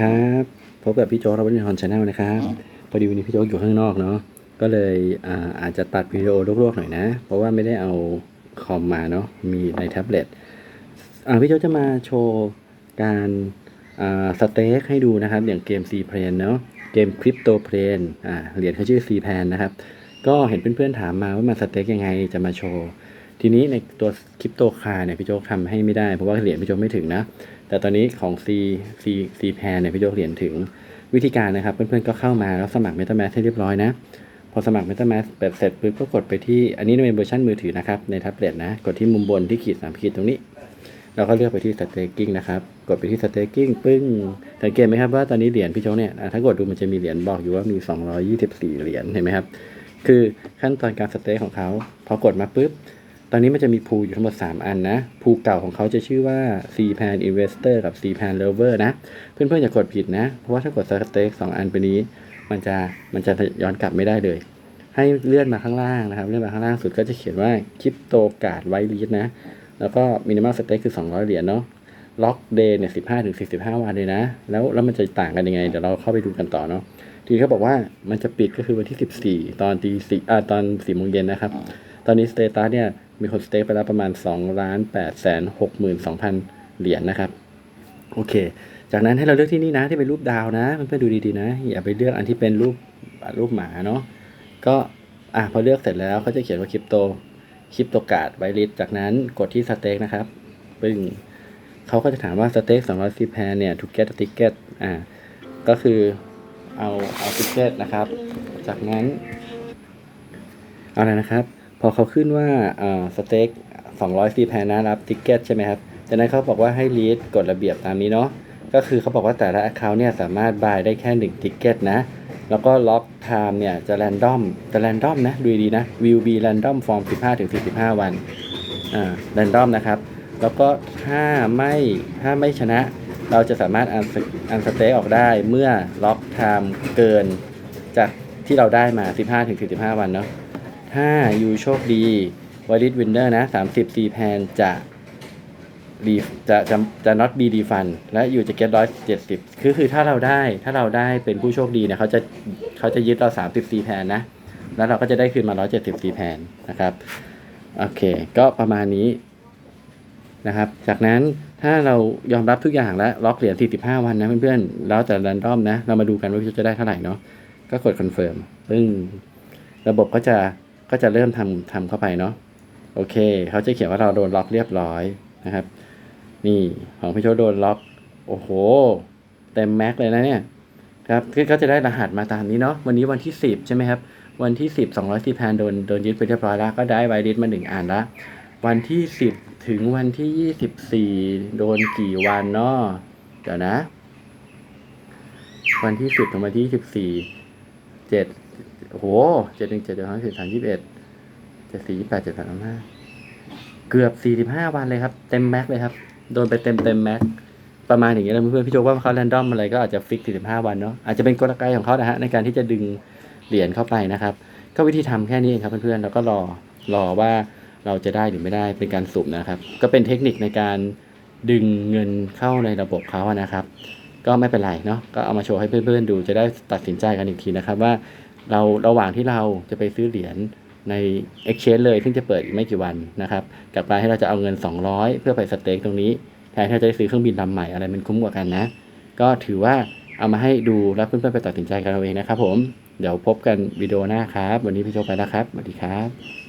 ครับพบกับพี่โจ๊กรับวันนี้ฮอนชาแนลนะครับพอดีวันนี้พี่โจ๊กอยู่ข้างนอกเนาะก็เลยอ่าอาจจะตัดวิดีโอลวกๆหน่อยนะ เพราะว่าไม่ได้เอาคอมมาเนาะมีในแท็บเล็ตอ่าพี่โจ๊กจะมาโชว์การอ่าสเต็กให้ดูนะครับ อย่างเกม C p l a n เนาะเกมคริปโตเพลนอ่าเหรียญเขาชื่อ C p l a n นะครับ ก็เห็นเพื่อนๆถามมาว่ามันสเต็กยังไงจะมาโชว์ ทีนี้ในตัวคริปโตคาเนี่ยพี่โจ๊กทำให้ไม่ได้เพราะว่าเหรียญพี่โจ๊กไม่ถึงนะ แต่ตอนนี้ของ C C C p a n เนี่ยพี่โจ๊กเหรียญถึงวิธีการนะครับ เพื่อนๆก็เข้ามาแล้วสมัคร MetaMask ให้เรียบร้อยนะ พอสมัคร MetaMask แบบเสร็จปุ๊บก็กดไปที่อันนี้เป็นเวอร์ชันมือถือนะครับ ในแท็บเล็ตนะ กดที่มุมบนที่ขีดสามขีดตรงนี้ เราก็เลือกไปที่ staking นะครับ กดไปที่ staking ปึ้งสังเกตไหมครับว่าตอนนี้เหรียญพี่โจ๊กเนี่ยถ้ากดดูมันจะมีเหรียญบอกอยู่ว่ามี 224 เหรียญเห็นไหมครับคือขั้นตอนการสเต็กของเขาพอกดมาปุ๊บ ตอนนี้มันจะมีพูอยู่ทั้งหมด 3 อันนะพูเก่าของเขาจะชื่อว่า C Pan Investor กับ C Pan Lover นะ เพื่อนๆอย่ากดผิดนะ เพราะว่าถ้ากดสเต็กสองอันไปนี้ มันจะมันจะย้อนกลับไม่ได้เลย ให้เลื่อนมาข้างล่างนะครับ เลื่อนมาข้างล่างสุดก็จะเขียนว่าคริปโตการ์ดไวลีดนะ แล้วก็มินิมัลสเต็กคือ 200 เหรียญเนาะล็อกเดย์เนี่ย15ถึง45วันเลยนะ แล้วแล้วมันจะต่างกันยังไง เดี๋ยวเราเข้าไปดูกันต่อเนาะทีเขาบอกว่ามันจะปิดก็คือวันที่14ตอนตีสี่อ่าตอน4โมงเย็นนะครับ ตอนนี้สเตตัสเนี่ย มีคนสเต็กไปแล้วประมาณ2ล้าน8แสน6 2 0 0 0 เหรียญนะครับ โอเค จากนั้นให้เราเลือกที่นี่นะที่เป็นรูปดาวนะเพื่อนๆดูดีๆนะ อย่าไปเลือกอันที่เป็นรูปรูปหมาเนาะก็อะพอเลือกเสร็จแล้วเขาจะเขียนว่าคริปโตคริปโตการ์ดไวลิสจากนั้นกดที่สเต็กนะครับปึ้งเขาก็จะถามว่าสเต็ก200ซีแพนเนี่ยทูเก็ตติเก็ตอ่าก็คือเอาเอาติเก็ตนะครับ จากนั้น เอาละไรนะครับ พอเขาขึ้นว่าเอ่อสเต็ก200ซีแพนนะรับติกเก็ตใช่ไหมครับจากนั้นเขาบอกว่าให้ลีดกฎระเบียบตามนี้เนาะก็คือเขาบอกว่าแต่ละ Account เนี่ยสามารถบายได้แค่ 1 ติกเก็ตนะ แล้วก็ล็อกไทม์เนี่ยจะแรนดอมจะแรนดอมนะ ดูดีนะ will be random from 15ถึง45 วันอ่าแรนดอมนะครับ แล้วก็ถ้าไม่ถ้าไม่ชนะ เราจะสามารถอันอันสเต็กออกได้เมื่อล็อกไทม์เกินจากที่เราได้มา 15ถึง45 วันเนาะ ถ้าอยู่โชคดีวอลิ t วินเนอร์นะ30 c แพนจะรีจะจะจะ not be refund และอยู่จะ get 170คือคือถ้าเราได้ถ้าเราได้เป็นผู้โชคดีเนี่ยเขาจะเขาจะยึดเรา30 c แพนนะ แล้วเราก็จะได้คืนมา170 c แพนนะครับ โอเค ก็ประมาณนี้นะครับ จากนั้นถ้าเรายอมรับทุกอย่างแล้วล็อกเหรียญ45วันนะเพื่อนๆ แล้วแต่ r รนดอมนะ เรามาดูกันว่าจะได้เท่าไหร่เนาะก็กดคอนเฟิร์มปึ้งระบบก็จะ ก็จะเริ่มทำทำเข้าไปเนาะโอเค เขาจะเขียนว่าเราโดนล็อกเรียบร้อยนะครับ นี่ของพี่โชโดนล็อก โอ้โห เต็มแม็กเลยนะเนี่ยครับก็จะได้รหัสมาตามนี้เนาะวันนี้วันที่ 10 ใช่ไหมครับ วันที่ 10 200ซีแพนโดนโดนยึดไปเรียบร้อยแล้ว ก็ได้ไวริสมาหนึ่งอันละวันที่ 10 ถึงวันที่ 24 โดนกี่วันเนาะเดี๋ยวนะ วันที่ 10 ถึงวันที่ 24 7 โอ้โหเจ็ดหนึ่งเจ็ดเจ็ดสองสิบสามยี่สิบเอ็ดเจ็ดสี่ยี่แปดเจ็ดสามห้าเกือบสี่สิบห้าวันเลยครับ เต็มแม็กเลยครับ โดนไปเต็มเต็มแม็กประมาณอย่างเงี้ยเลยเพื่อนพี่โจว่าเขาแรนดอมอะไรก็อาจจะฟิกสี่สิบห้าวันเนาะอาจจะเป็นกลไกของเขานะฮะในการที่จะดึงเหรียญเข้าไปนะครับ ก็วิธีทำแค่นี้เองครับเพื่อนๆแล้วก็รอรอว่าเราจะได้หรือไม่ได้เป็นการสุ่มนะครับ ก็เป็นเทคนิคในการดึงเงินเข้าในระบบเขานะครับ ก็ไม่เป็นไรเนาะก็เอามาโชว์ให้เพื่อนๆดูจะได้ตัดสินใจกันอีกทีนะครับว่า เราระหว่างที่เราจะไปซื้อเหรียญใน Exchange เลย ซึ่งจะเปิดอีกไม่กี่วันนะครับกลับมาให้เราจะเอาเงิน 200 เพื่อไปสเต็กตรงนี้แทนที่เราจะได้ซื้อเครื่องบินลำใหม่อะไรมันคุ้มกว่ากันนะ ก็ถือว่าเอามาให้ดูแล้วเพื่อนๆไปตัดสินใจกันเอาเองนะครับผมเดี๋ยวพบกันวิดีโอหน้าครับ วันนี้พี่โจกไปแล้วครับสวัสดีครับ